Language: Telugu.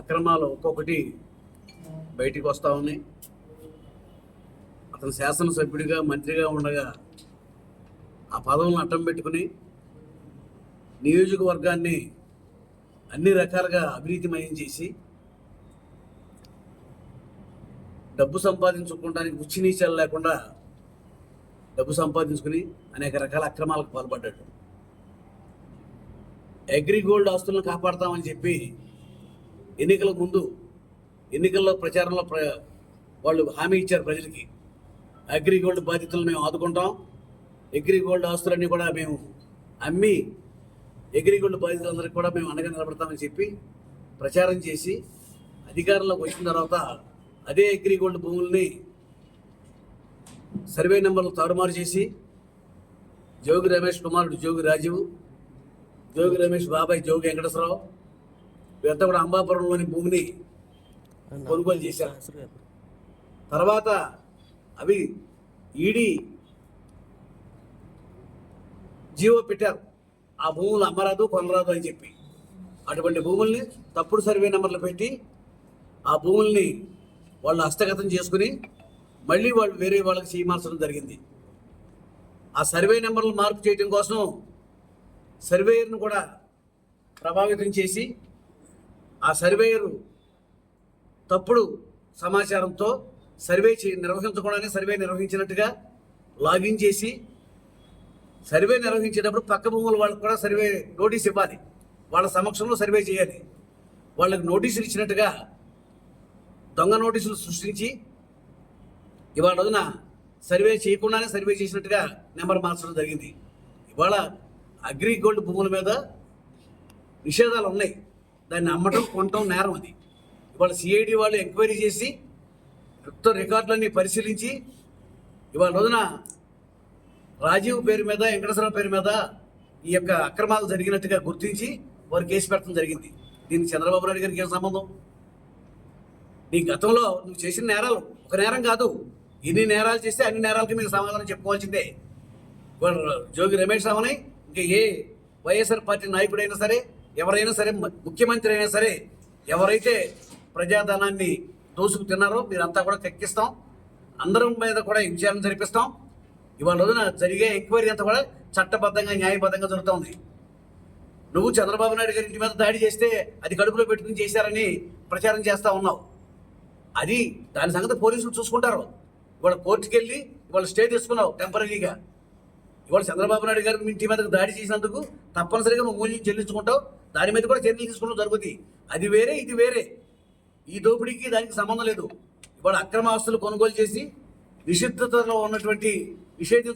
అక్రమాలు ఒక్కొక్కటి బయటికి వస్తూ ఉన్నాయి. అతను శాసనసభ్యుడిగా మంత్రిగా ఉండగా ఆ పదవులను అడ్డం పెట్టుకుని నియోజకవర్గాన్ని అన్ని రకాలుగా అవినీతిమయం చేసి డబ్బు సంపాదించుకోవడానికి ఉచ్చి నీచాలు లేకుండా డబ్బు సంపాదించుకుని అనేక రకాల అక్రమాలకు పాల్పడ్డాడు. అగ్రిగోల్డ్ ఆస్తులను కాపాడతామని చెప్పి ఎన్నికల ముందు ఎన్నికల్లో ప్రచారంలో ప్ర వాళ్ళు హామీ ఇచ్చారు ప్రజలకి. అగ్రిగోల్డ్ బాధ్యతలు మేము ఆదుకుంటాం. అగ్రిగోల్డ్ ఆస్తులన్నీ కూడా మేము అమ్మి అగ్రిగోల్డ్ బాధితులందరికీ కూడా మేము అండగా నిలబడతామని చెప్పి ప్రచారం చేసి అధికారంలోకి వచ్చిన తర్వాత అదే అగ్రిగోల్డ్ భూముల్ని సర్వే నెంబర్లు తారుమారు చేసి జోగి రమేష్ కుమారుడు జోగి రాజీవ్ జోగి రమేష్ బాబాయ్ జోగి వెంకటేశ్వరరావు వీరంతా కూడా అంబాపురంలోని భూమిని కొనుగోలు చేశారు. తర్వాత అవి ఈడీ జీవో పెట్టారు. ఆ భూములు అమ్మరాదు కొనరాదు అని చెప్పి. అటువంటి భూముల్ని తప్పుడు సర్వే నెంబర్లు పెట్టి ఆ భూముల్ని వాళ్ళు హస్తగతం చేసుకుని మళ్ళీ వాళ్ళు వేరే వాళ్ళకి చేయమాల్సడం జరిగింది. ఆ సర్వే నెంబర్లు మార్పు చేయడం కోసం సర్వేయర్ను కూడా ప్రభావితం చేసి ఆ సర్వేయరు తప్పుడు సమాచారంతో సర్వే నిర్వహించకుండానే సర్వే నిర్వహించినట్టుగా లాగిన్ చేసి సర్వే నిర్వహించేటప్పుడు పక్క భూముల వాళ్ళకు కూడా సర్వే నోటీస్ ఇవ్వాలి. వాళ్ళ సమక్షంలో సర్వే చేయాలి. వాళ్ళకి నోటీసులు ఇచ్చినట్టుగా దొంగ నోటీసులు సృష్టించి ఇవాళ రోజున సర్వే చేయకుండానే సర్వే చేసినట్టుగా నెంబర్ మార్చడం జరిగింది. ఇవాళ అగ్రిగోల్డ్ భూముల మీద నిషేధాలు ఉన్నాయి. దాన్ని అమ్మటం కొనటం నేరం అది. ఇవాళ సిఐడి వాళ్ళు ఎంక్వైరీ చేసి మొత్తం రికార్డులన్నీ పరిశీలించి ఇవాళ రోజున రాజీవ్ పేరు మీద వెంకటేశ్వర పేరు మీద ఈ యొక్క అక్రమాలు జరిగినట్టుగా గుర్తించి వారు కేసు పెట్టడం జరిగింది. దీనికి చంద్రబాబు నాయుడు గారికి ఏం సంబంధం? నీ గతంలో నువ్వు చేసిన నేరాలు ఒక నేరం కాదు. ఎన్ని నేరాలు చేస్తే అన్ని నేరాలకి మీరు సమాధానం చెప్పుకోవాల్సిందే. ఇవాళ జోగి రమేష్ రావుని ఇంకా ఏ వైఎస్ఆర్ పార్టీ నాయకుడైనా సరే ఎవరైనా సరే ముఖ్యమంత్రి అయినా సరే ఎవరైతే ప్రజాధనాన్ని దోసుకు తిన్నారో మీరంతా కూడా తెక్కిస్తాం. అందరం మీద కూడా విచారణ జరిపిస్తాం. ఇవాళ రోజున జరిగే ఎంక్వైరీ అంతా కూడా చట్టబద్ధంగా న్యాయబద్ధంగా జరుగుతుంది. నువ్వు చంద్రబాబు నాయుడు గారి ఇంటి మీద దాడి చేస్తే అది కడుపులో పెట్టుకుని చేశారని ప్రచారం చేస్తూ ఉన్నావు. అది దాని సంగతి పోలీసులు చూసుకుంటారు. ఇవాళ కోర్టుకి వెళ్ళి ఇవాళ స్టే తీసుకున్నావు టెంపరీగా. ఇవాళ చంద్రబాబు నాయుడు గారి ఇంటి మీద దాడి చేసినందుకు తప్పనిసరిగా నువ్వు మూల్యం చెల్లించుకుంటావు. దాని మీద కూడా చర్యలు తీసుకోవడం జరుగుతుంది అది వేరే ఇది వేరే. ఈ దోపిడీకి దానికి సంబంధం లేదు. ఇవాళ అక్రమ ఆస్తులు కొనుగోలు చేసి నిషిద్ధతలో ఉన్నటువంటి నిషేధి